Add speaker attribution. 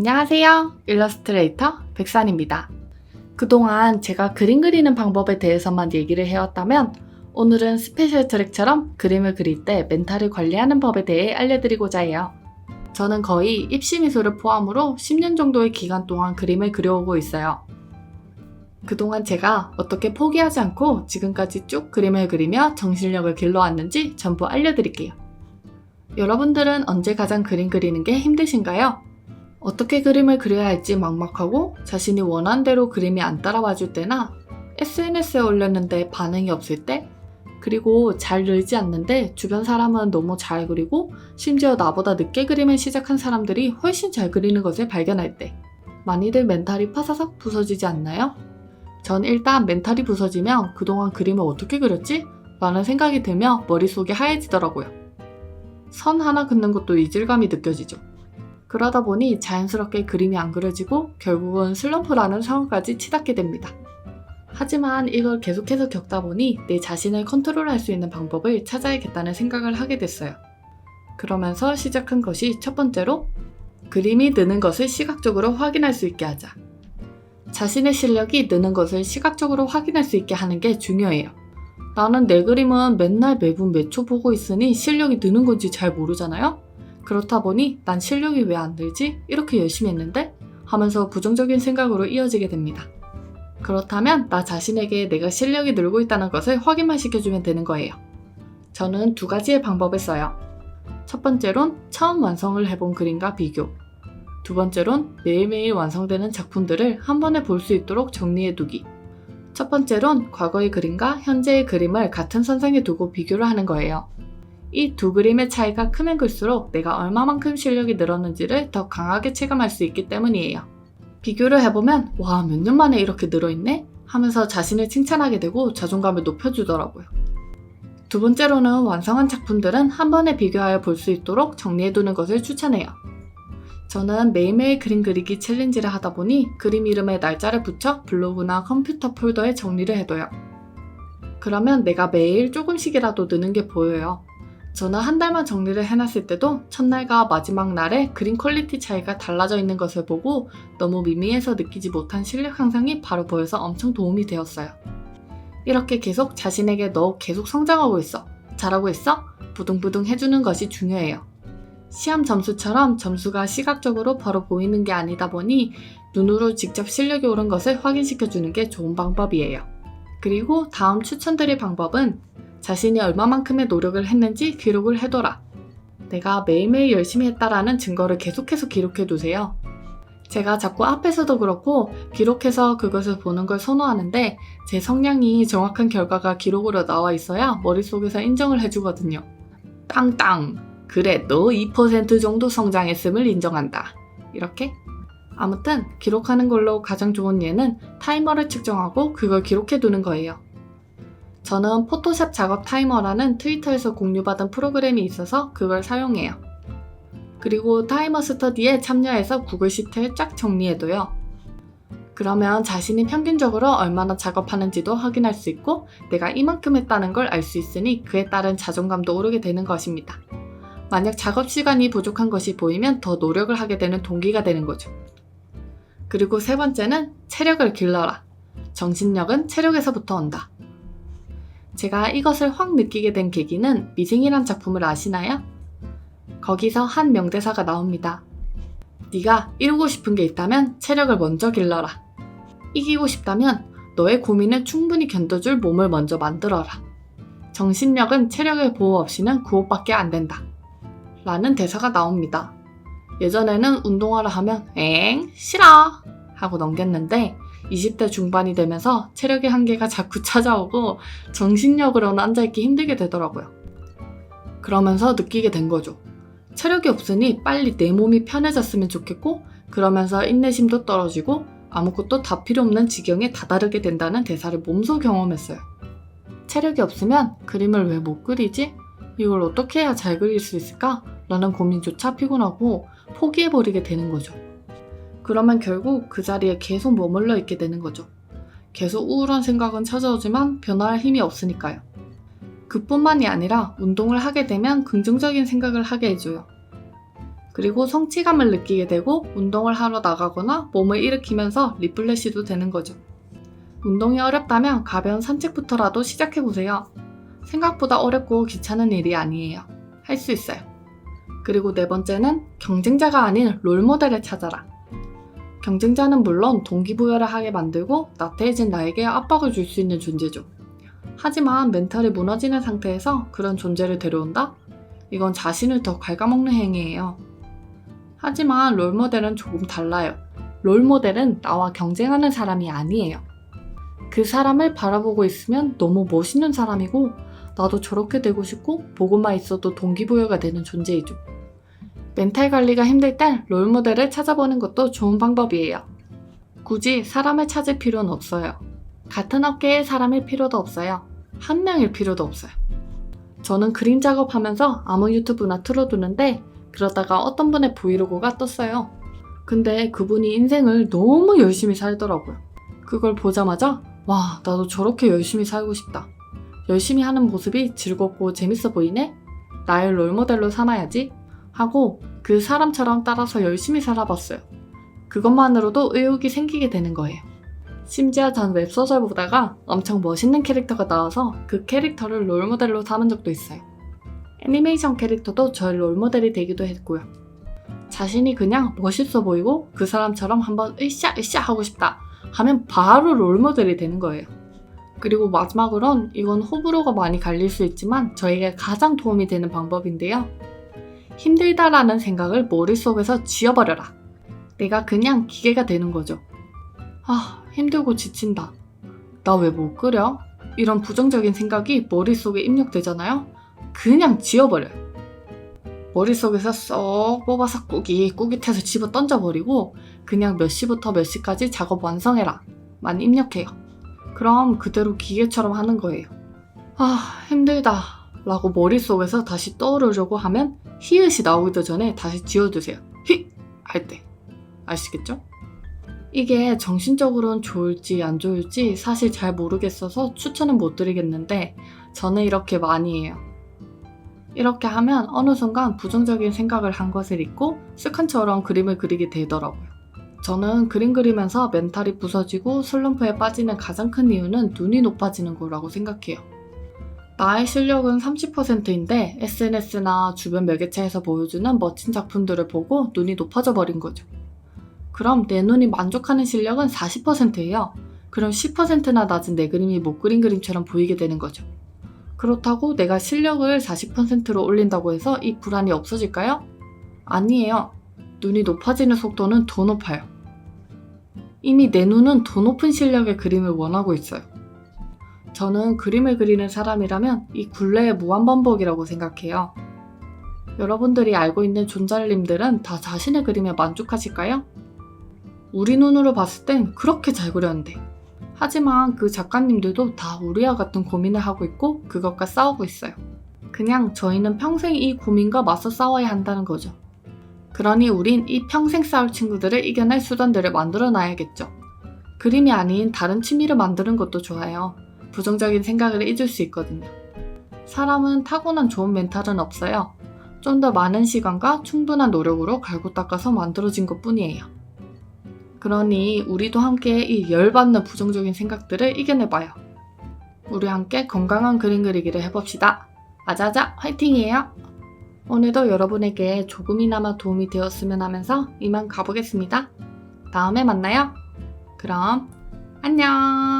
Speaker 1: 안녕하세요. 일러스트레이터 백산입니다. 그동안 제가 그림 그리는 방법에 대해서만 얘기를 해왔다면 오늘은 스페셜 트랙처럼 그림을 그릴 때 멘탈을 관리하는 법에 대해 알려드리고자 해요. 저는 거의 입시 미술을 포함으로 10년 정도의 기간 동안 그림을 그려오고 있어요. 그동안 제가 어떻게 포기하지 않고 지금까지 쭉 그림을 그리며 정신력을 길러왔는지 전부 알려드릴게요. 여러분들은 언제 가장 그림 그리는 게 힘드신가요? 어떻게 그림을 그려야 할지 막막하고 자신이 원하는 대로 그림이 안 따라와 줄 때나 SNS에 올렸는데 반응이 없을 때 그리고 잘 늘지 않는데 주변 사람은 너무 잘 그리고 심지어 나보다 늦게 그림을 시작한 사람들이 훨씬 잘 그리는 것을 발견할 때 많이들 멘탈이 파사삭 부서지지 않나요? 전 일단 멘탈이 부서지면 그동안 그림을 어떻게 그렸지? 라는 생각이 들며 머릿속이 하얘지더라고요. 선 하나 긋는 것도 이질감이 느껴지죠. 그러다 보니 자연스럽게 그림이 안 그려지고 결국은 슬럼프라는 상황까지 치닫게 됩니다. 하지만 이걸 계속해서 겪다 보니 내 자신을 컨트롤할 수 있는 방법을 찾아야겠다는 생각을 하게 됐어요. 그러면서 시작한 것이 첫 번째로 그림이 느는 것을 시각적으로 확인할 수 있게 하자. 자신의 실력이 느는 것을 시각적으로 확인할 수 있게 하는 게 중요해요. 나는 내 그림은 맨날 매분 매초 보고 있으니 실력이 느는 건지 잘 모르잖아요? 그렇다 보니 난 실력이 왜 안 늘지? 이렇게 열심히 했는데? 하면서 부정적인 생각으로 이어지게 됩니다. 그렇다면 나 자신에게 내가 실력이 늘고 있다는 것을 확인만 시켜주면 되는 거예요. 저는 두 가지의 방법을 써요. 첫 번째론 처음 완성을 해본 그림과 비교. 두 번째론 매일매일 완성되는 작품들을 한 번에 볼 수 있도록 정리해두기. 첫 번째론 과거의 그림과 현재의 그림을 같은 선상에 두고 비교를 하는 거예요. 이 두 그림의 차이가 크면 클수록 내가 얼마만큼 실력이 늘었는지를 더 강하게 체감할 수 있기 때문이에요. 비교를 해보면 와, 몇 년 만에 이렇게 늘어있네? 하면서 자신을 칭찬하게 되고 자존감을 높여주더라고요. 두 번째로는 완성한 작품들은 한 번에 비교하여 볼 수 있도록 정리해두는 것을 추천해요. 저는 매일매일 그림 그리기 챌린지를 하다 보니 그림 이름에 날짜를 붙여 블로그나 컴퓨터 폴더에 정리를 해둬요. 그러면 내가 매일 조금씩이라도 느는 게 보여요. 저는 한 달만 정리를 해놨을 때도 첫날과 마지막 날에 그림 퀄리티 차이가 달라져 있는 것을 보고 너무 미미해서 느끼지 못한 실력 향상이 바로 보여서 엄청 도움이 되었어요. 이렇게 계속 자신에게 너 계속 성장하고 있어. 잘하고 있어? 부둥부둥 해주는 것이 중요해요. 시험 점수처럼 점수가 시각적으로 바로 보이는 게 아니다 보니 눈으로 직접 실력이 오른 것을 확인시켜주는 게 좋은 방법이에요. 그리고 다음 추천드릴 방법은 자신이 얼마만큼의 노력을 했는지 기록을 해둬라. 내가 매일매일 열심히 했다라는 증거를 계속해서 기록해 두세요. 제가 자꾸 앞에서도 그렇고 기록해서 그것을 보는 걸 선호하는데 제 성향이 정확한 결과가 기록으로 나와 있어야 머릿속에서 인정을 해주거든요. 땅땅! 그래, 너 2% 정도 성장했음을 인정한다. 이렇게? 아무튼 기록하는 걸로 가장 좋은 예는 타이머를 측정하고 그걸 기록해 두는 거예요. 저는 포토샵 작업 타이머라는 트위터에서 공유받은 프로그램이 있어서 그걸 사용해요. 그리고 타이머 스터디에 참여해서 구글 시트를 쫙 정리해둬요. 그러면 자신이 평균적으로 얼마나 작업하는지도 확인할 수 있고 내가 이만큼 했다는 걸 알 수 있으니 그에 따른 자존감도 오르게 되는 것입니다. 만약 작업 시간이 부족한 것이 보이면 더 노력을 하게 되는 동기가 되는 거죠. 그리고 세 번째는 체력을 길러라. 정신력은 체력에서부터 온다. 제가 이것을 확 느끼게 된 계기는 미생이란 작품을 아시나요? 거기서 한 명대사가 나옵니다. 네가 이루고 싶은 게 있다면 체력을 먼저 길러라. 이기고 싶다면 너의 고민을 충분히 견뎌줄 몸을 먼저 만들어라. 정신력은 체력의 보호 없이는 구호밖에 안 된다. 라는 대사가 나옵니다. 예전에는 운동하라 하면 엥 싫어 하고 넘겼는데 20대 중반이 되면서 체력의 한계가 자꾸 찾아오고 정신력으로는 앉아있기 힘들게 되더라고요. 그러면서 느끼게 된 거죠. 체력이 없으니 빨리 내 몸이 편해졌으면 좋겠고 그러면서 인내심도 떨어지고 아무것도 다 필요 없는 지경에 다다르게 된다는 대사를 몸소 경험했어요. 체력이 없으면 그림을 왜 못 그리지? 이걸 어떻게 해야 잘 그릴 수 있을까? 라는 고민조차 피곤하고 포기해버리게 되는 거죠. 그러면 결국 그 자리에 계속 머물러 있게 되는 거죠. 계속 우울한 생각은 찾아오지만 변화할 힘이 없으니까요. 그뿐만이 아니라 운동을 하게 되면 긍정적인 생각을 하게 해줘요. 그리고 성취감을 느끼게 되고 운동을 하러 나가거나 몸을 일으키면서 리플레시도 되는 거죠. 운동이 어렵다면 가벼운 산책부터라도 시작해보세요. 생각보다 어렵고 귀찮은 일이 아니에요. 할 수 있어요. 그리고 네 번째는 경쟁자가 아닌 롤모델을 찾아라. 경쟁자는 물론 동기부여를 하게 만들고 나태해진 나에게 압박을 줄 수 있는 존재죠. 하지만 멘탈이 무너지는 상태에서 그런 존재를 데려온다? 이건 자신을 더 갉아먹는 행위예요. 하지만 롤모델은 조금 달라요. 롤모델은 나와 경쟁하는 사람이 아니에요. 그 사람을 바라보고 있으면 너무 멋있는 사람이고 나도 저렇게 되고 싶고 보고만 있어도 동기부여가 되는 존재이죠. 멘탈 관리가 힘들 땐 롤모델을 찾아보는 것도 좋은 방법이에요. 굳이 사람을 찾을 필요는 없어요. 같은 업계의 사람일 필요도 없어요. 한 명일 필요도 없어요. 저는 그림 작업하면서 아무 유튜브나 틀어두는데 그러다가 어떤 분의 브이로그가 떴어요. 근데 그분이 인생을 너무 열심히 살더라고요. 그걸 보자마자 와, 나도 저렇게 열심히 살고 싶다. 열심히 하는 모습이 즐겁고 재밌어 보이네? 나의 롤모델로 삼아야지. 하고 그 사람처럼 따라서 열심히 살아봤어요. 그것만으로도 의욕이 생기게 되는 거예요. 심지어 전 웹소설 보다가 엄청 멋있는 캐릭터가 나와서 그 캐릭터를 롤모델로 삼은 적도 있어요. 애니메이션 캐릭터도 저의 롤모델이 되기도 했고요. 자신이 그냥 멋있어 보이고 그 사람처럼 한번 으쌰 으쌰 하고 싶다 하면 바로 롤모델이 되는 거예요. 그리고 마지막으론 이건 호불호가 많이 갈릴 수 있지만 저에게 가장 도움이 되는 방법인데요. 힘들다라는 생각을 머릿속에서 지워버려라. 내가 그냥 기계가 되는 거죠. 아, 힘들고 지친다. 나 왜 못 그려? 이런 부정적인 생각이 머릿속에 입력되잖아요? 그냥 지워버려요. 머릿속에서 쏙 뽑아서 꾸깃 꾸깃해서 집어 던져버리고 그냥 몇 시부터 몇 시까지 작업 완성해라. 만 입력해요. 그럼 그대로 기계처럼 하는 거예요. 아, 힘들다. 라고 머릿속에서 다시 떠오르려고 하면 히읗이 나오기도 전에 다시 지워두세요. 히! 할 때. 아시겠죠? 이게 정신적으로는 좋을지 안 좋을지 사실 잘 모르겠어서 추천은 못 드리겠는데 저는 이렇게 많이 해요. 이렇게 하면 어느 순간 부정적인 생각을 한 것을 잊고 습관처럼 그림을 그리게 되더라고요. 저는 그림 그리면서 멘탈이 부서지고 슬럼프에 빠지는 가장 큰 이유는 눈이 높아지는 거라고 생각해요. 나의 실력은 30%인데 SNS나 주변 매개체에서 보여주는 멋진 작품들을 보고 눈이 높아져 버린 거죠. 그럼 내 눈이 만족하는 실력은 40%예요. 그럼 10%나 낮은 내 그림이 못 그린 그림처럼 보이게 되는 거죠. 그렇다고 내가 실력을 40%로 올린다고 해서 이 불안이 없어질까요? 아니에요. 눈이 높아지는 속도는 더 높아요. 이미 내 눈은 더 높은 실력의 그림을 원하고 있어요. 저는 그림을 그리는 사람이라면 이 굴레의 무한반복이라고 생각해요. 여러분들이 알고 있는 존잘님들은 다 자신의 그림에 만족하실까요? 우리 눈으로 봤을 땐 그렇게 잘 그렸는데. 하지만 그 작가님들도 다 우리와 같은 고민을 하고 있고 그것과 싸우고 있어요. 그냥 저희는 평생 이 고민과 맞서 싸워야 한다는 거죠. 그러니 우린 이 평생 싸울 친구들을 이겨낼 수단들을 만들어 놔야겠죠. 그림이 아닌 다른 취미를 만드는 것도 좋아요. 부정적인 생각을 잊을 수 있거든요. 사람은 타고난 좋은 멘탈은 없어요. 좀 더 많은 시간과 충분한 노력으로 갈고 닦아서 만들어진 것 뿐이에요. 그러니 우리도 함께 이 열받는 부정적인 생각들을 이겨내봐요. 우리 함께 건강한 그림 그리기를 해봅시다. 아자아자 화이팅이에요. 오늘도 여러분에게 조금이나마 도움이 되었으면 하면서 이만 가보겠습니다. 다음에 만나요. 그럼 안녕.